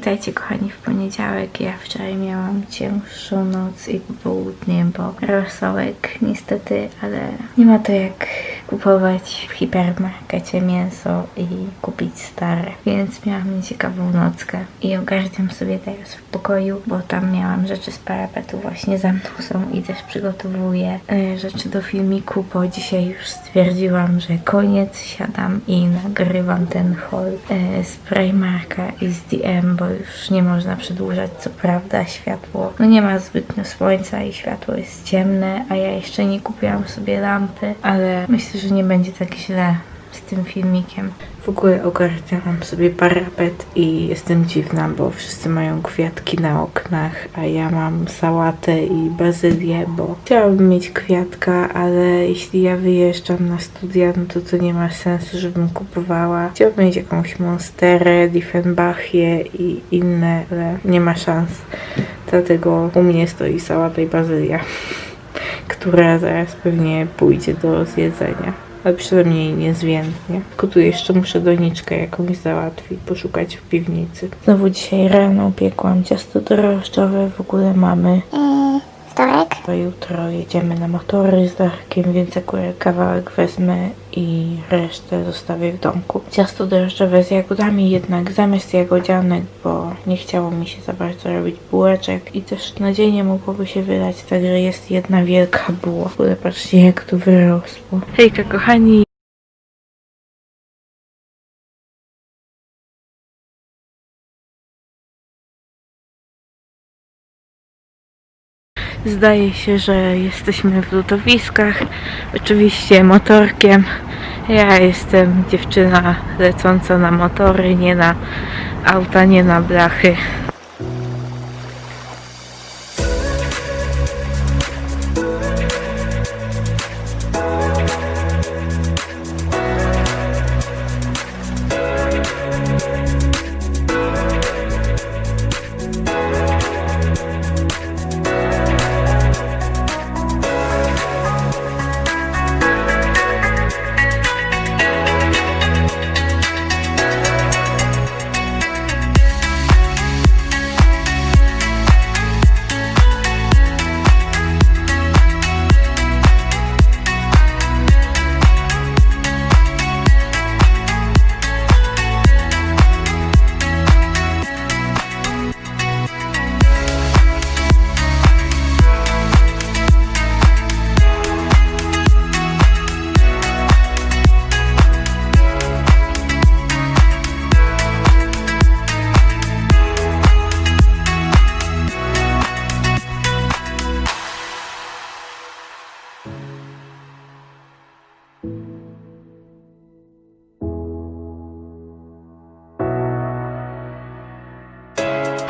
Witajcie kochani w poniedziałek. Ja wczoraj miałam cięższą noc i popołudnie, bo rosołek niestety, ale nie ma to jak kupować w hipermarkecie mięso i kupić stare. Więc miałam nieciekawą nockę i ogarniam sobie teraz w pokoju, bo tam miałam rzeczy z parapetu właśnie za mną są i też przygotowuję e, rzeczy do filmiku, bo dzisiaj już stwierdziłam, że koniec, siadam i nagrywam ten haul e, z Primarka i z DM, bo już nie można przedłużać, co prawda światło, no nie ma zbytnio słońca i światło jest ciemne, a ja jeszcze nie kupiłam sobie lampy, ale myślę, że nie będzie tak źle z tym filmikiem. W ogóle ogarniałam sobie parapet i jestem dziwna, bo wszyscy mają kwiatki na oknach, a ja mam sałatę i bazylię, bo chciałabym mieć kwiatka, ale jeśli ja wyjeżdżam na studia, no to to nie ma sensu, żebym kupowała. Chciałabym mieć jakąś monsterę, Diefenbachie i inne, ale nie ma szans. Dlatego u mnie stoi sałata i bazylia, która zaraz pewnie pójdzie do zjedzenia ale przynajmniej niezwiędnie. Tylko tu jeszcze muszę doniczkę jakąś załatwić, poszukać w piwnicy. Znowu dzisiaj rano piekłam ciasto drożdżowe, w ogóle mamy wtorek? To jutro jedziemy na motory z Darkiem, więc akurat kawałek wezmę i resztę zostawię w domku. Ciasto drożdżowe z jagodami jednak zamiast jagodzianek, bo nie chciało mi się za bardzo robić bułeczek i też na dzień nie mogłoby się wydać, także jest jedna wielka buła. W ogóle patrzcie jak tu wyrosło. Hejka kochani! Zdaje się, że jesteśmy w ludowiskach. Oczywiście motorkiem. Ja jestem dziewczyna lecąca na motory, nie na auta, nie na blachy.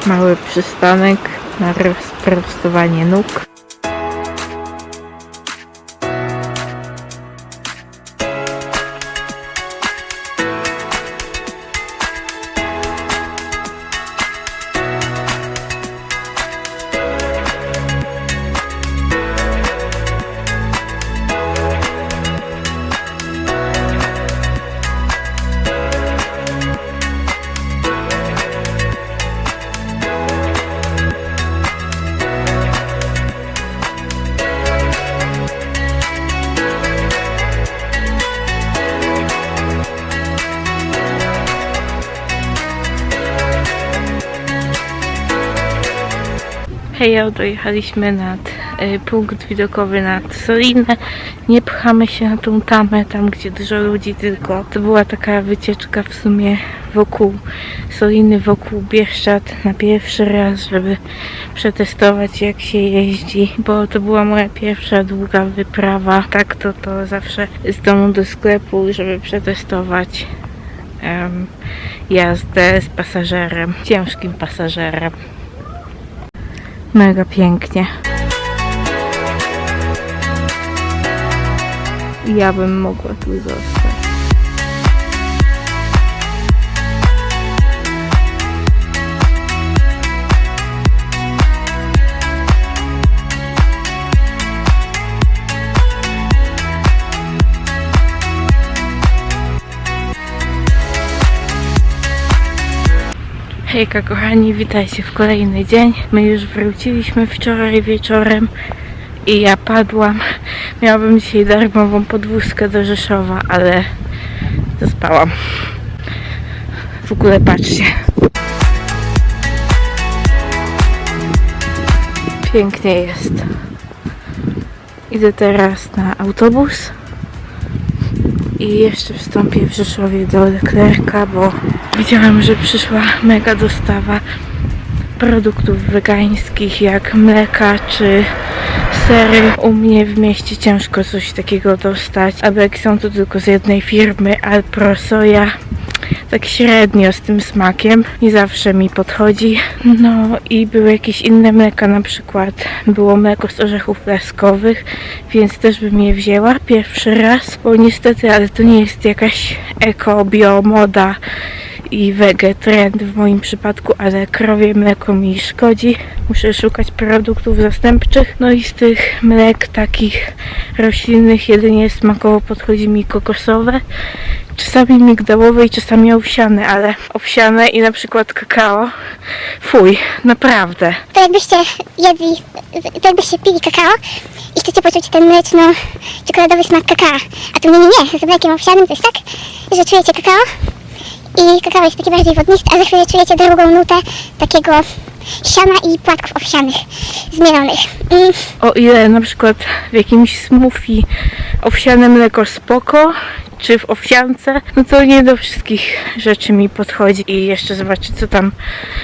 Mały przystanek na rozprostowanie nóg. Hej, dojechaliśmy nad y, punkt widokowy nad Solinę. Nie pchamy się na tą tamę, tam gdzie dużo ludzi, tylko to była taka wycieczka w sumie wokół Soliny, wokół Bieszczad na pierwszy raz, żeby przetestować jak się jeździ, bo to była moja pierwsza długa wyprawa. Tak to to zawsze z domu do sklepu, żeby przetestować em, jazdę z pasażerem, ciężkim pasażerem. Mega pięknie. Ja bym mogła tu zostać. Hejka kochani, witajcie w kolejny dzień. My już wróciliśmy wczoraj wieczorem i ja padłam. Miałabym dzisiaj darmową podwózkę do Rzeszowa, ale zaspałam. W ogóle patrzcie. Pięknie jest. Idę teraz na autobus i jeszcze wstąpię w Rzeszowie do Leclerca, bo widziałam, że przyszła mega dostawa produktów wegańskich jak mleka czy sery. U mnie w mieście ciężko coś takiego dostać, a jak są to tylko z jednej firmy Alpro Soja. Tak średnio z tym smakiem, nie zawsze mi podchodzi. No i były jakieś inne mleka, na przykład było mleko z orzechów laskowych, więc też bym je wzięła pierwszy raz, bo niestety, ale to nie jest jakaś eko, bio, moda i wege trend w moim przypadku, ale krowie mleko mi szkodzi. Muszę szukać produktów zastępczych. No i z tych mlek takich roślinnych jedynie smakowo podchodzi mi kokosowe. Czasami migdałowe i czasami owsiane, ale owsiane i na przykład kakao. Fuj, naprawdę. to jakbyście jedli, to jakbyście pili kakao i chcecie poczuć ten mleczno-czekoladowy smak kakao. A tu nie, nie, nie, z mlekiem owsianym to jest tak, że czujecie kakao i kakao jest taki bardziej wodnisty, a za chwilę czujecie drugą nutę takiego siana i płatków owsianych zmielonych. Mm, O ile na przykład w jakimś smoothie owsiane mleko spoko, czy w owsiance, no to nie do wszystkich rzeczy mi podchodzi. I jeszcze zobaczę, co tam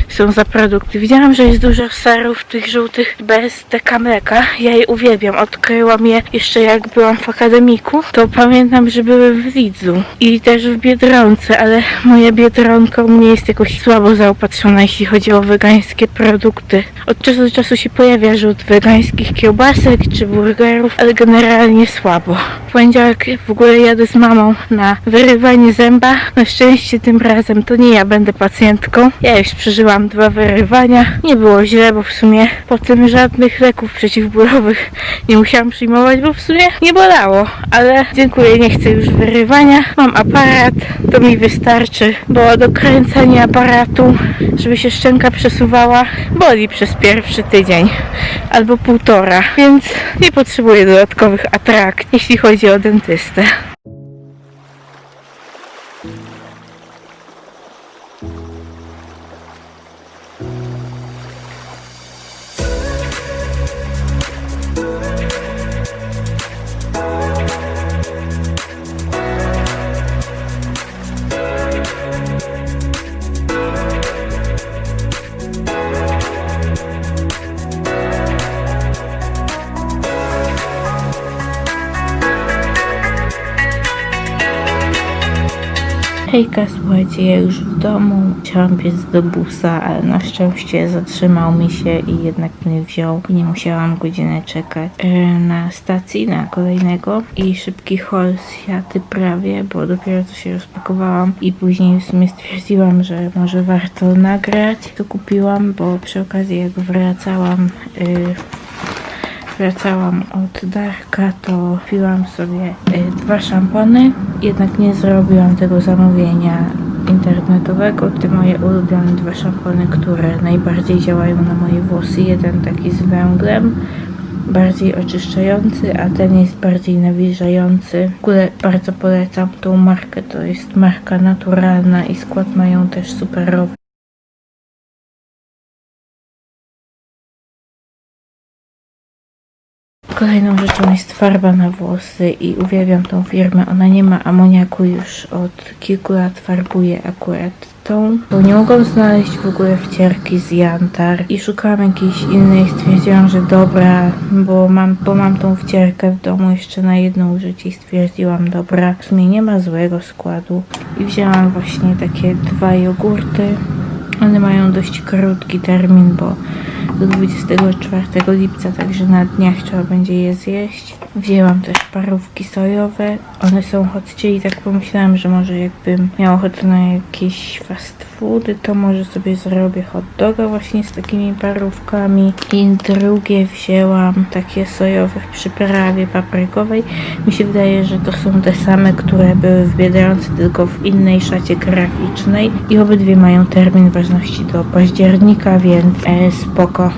są za produkty. Widziałam, że jest dużo serów tych żółtych bez teka mleka. Ja je uwielbiam. Odkryłam je jeszcze jak byłam w akademiku. To pamiętam, że były w Lidzu i też w Biedronce, ale moja Biedronka u mnie jest jakoś słabo zaopatrzona, jeśli chodzi o wegańskie produkty. Od czasu do czasu się pojawia rzut wegańskich kiełbasek czy burgerów, ale generalnie słabo. W poniedziałek w ogóle jadę z mamą na wyrywanie zęba. Na szczęście tym razem to nie ja będę pacjentką. Ja już przeżyłam dwa wyrywania. Nie było źle, bo w sumie po tym żadnych leków przeciwbólowych nie musiałam przyjmować, bo w sumie nie bolało. Ale dziękuję, nie chcę już wyrywania. Mam aparat, to mi wystarczy, bo do kręcenia aparatu, żeby się szczęka przesuwała, boli przez pierwszy tydzień albo półtora, więc nie potrzebuję dodatkowych atrakcji, jeśli chodzi o dentystę. Hejka, słuchajcie, ja już w domu chciałam biec do busa, ale na szczęście zatrzymał mi się i jednak mnie wziął i nie musiałam godzinę czekać e, na stacji, na kolejnego i szybki z siaty prawie, bo dopiero co się rozpakowałam i później w sumie stwierdziłam, że może warto nagrać. To kupiłam, bo przy okazji jak wracałam y, wracałam od Darka, to piłam sobie y, dwa szampony. Jednak nie zrobiłam tego zamówienia internetowego. Te moje ulubione dwa szampony, które najbardziej działają na moje włosy. Jeden taki z węglem, bardziej oczyszczający, a ten jest bardziej nawilżający. W ogóle bardzo polecam tą markę. To jest marka naturalna i skład mają też superowy. Kolejną rzeczą jest farba na włosy i uwielbiam tą firmę. Ona nie ma amoniaku już od kilku lat farbuje akurat tą, bo nie mogłam znaleźć w ogóle wcierki z Jantar i szukałam jakiejś innej. Stwierdziłam, że dobra, bo mam, bo mam tą wcierkę w domu jeszcze na jedno użycie i stwierdziłam, dobra, w sumie nie ma złego składu i wzięłam właśnie takie dwa jogurty. One mają dość krótki termin, bo do 24 lipca, także na dniach trzeba będzie je zjeść. Wzięłam też parówki sojowe. One są chodźcie i tak pomyślałam, że może jakbym miała ochotę na jakieś fast foody, to może sobie zrobię hot doga właśnie z takimi parówkami. I drugie wzięłam takie sojowe w przyprawie paprykowej. Mi się wydaje, że to są te same, które były w Biedronce, tylko w innej szacie graficznej. I obydwie mają termin ważności do października, więc e,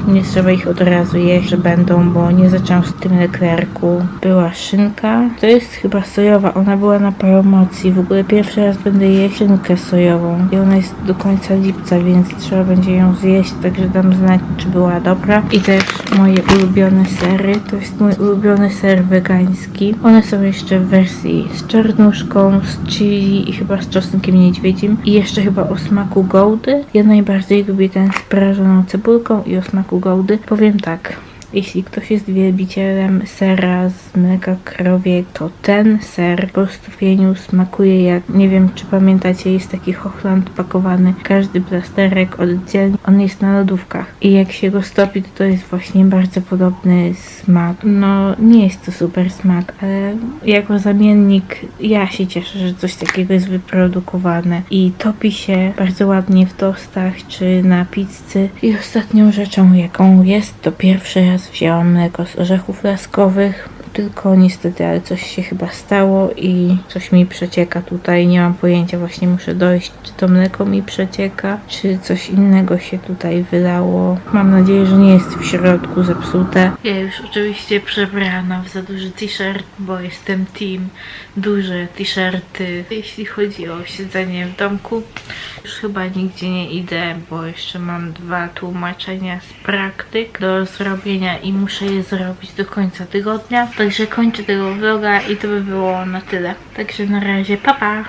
Nie trzeba ich od razu jeść, że będą, bo nie zaczęłam z tym leklerku. Była szynka. To jest chyba sojowa. Ona była na promocji. W ogóle pierwszy raz będę jeść szynkę sojową. I ona jest do końca lipca, więc trzeba będzie ją zjeść, także dam znać, czy była dobra. I też moje ulubione sery. To jest mój ulubiony ser wegański. One są jeszcze w wersji z czarnuszką, z chili i chyba z czosnkiem niedźwiedzim. I jeszcze chyba o smaku gołdy. Ja najbardziej lubię ten z prażoną cebulką i o smaku gołdy. Powiem tak. Jeśli ktoś jest wielbicielem sera z mleka krowiego, to ten ser po stupieniu smakuje jak, nie wiem czy pamiętacie, jest taki hochland pakowany, każdy plasterek oddzielnie, on jest na lodówkach i jak się go stopi, to to jest właśnie bardzo podobny smak. No nie jest to super smak, ale jako zamiennik ja się cieszę, że coś takiego jest wyprodukowane i topi się bardzo ładnie w tostach czy na pizzy. I ostatnią rzeczą jaką jest, to pierwszy raz wzięłam mleko z orzechów laskowych. Tylko niestety, ale coś się chyba stało i coś mi przecieka tutaj. Nie mam pojęcia, właśnie muszę dojść, czy to mleko mi przecieka, czy coś innego się tutaj wylało. Mam nadzieję, że nie jest w środku zepsute. Ja już oczywiście przebrana w za duży t-shirt, bo jestem team duże t-shirty. Jeśli chodzi o siedzenie w domku, już chyba nigdzie nie idę, bo jeszcze mam dwa tłumaczenia z praktyk do zrobienia i muszę je zrobić do końca tygodnia. Także kończę tego vloga i to by było na tyle. Także na razie, pa pa!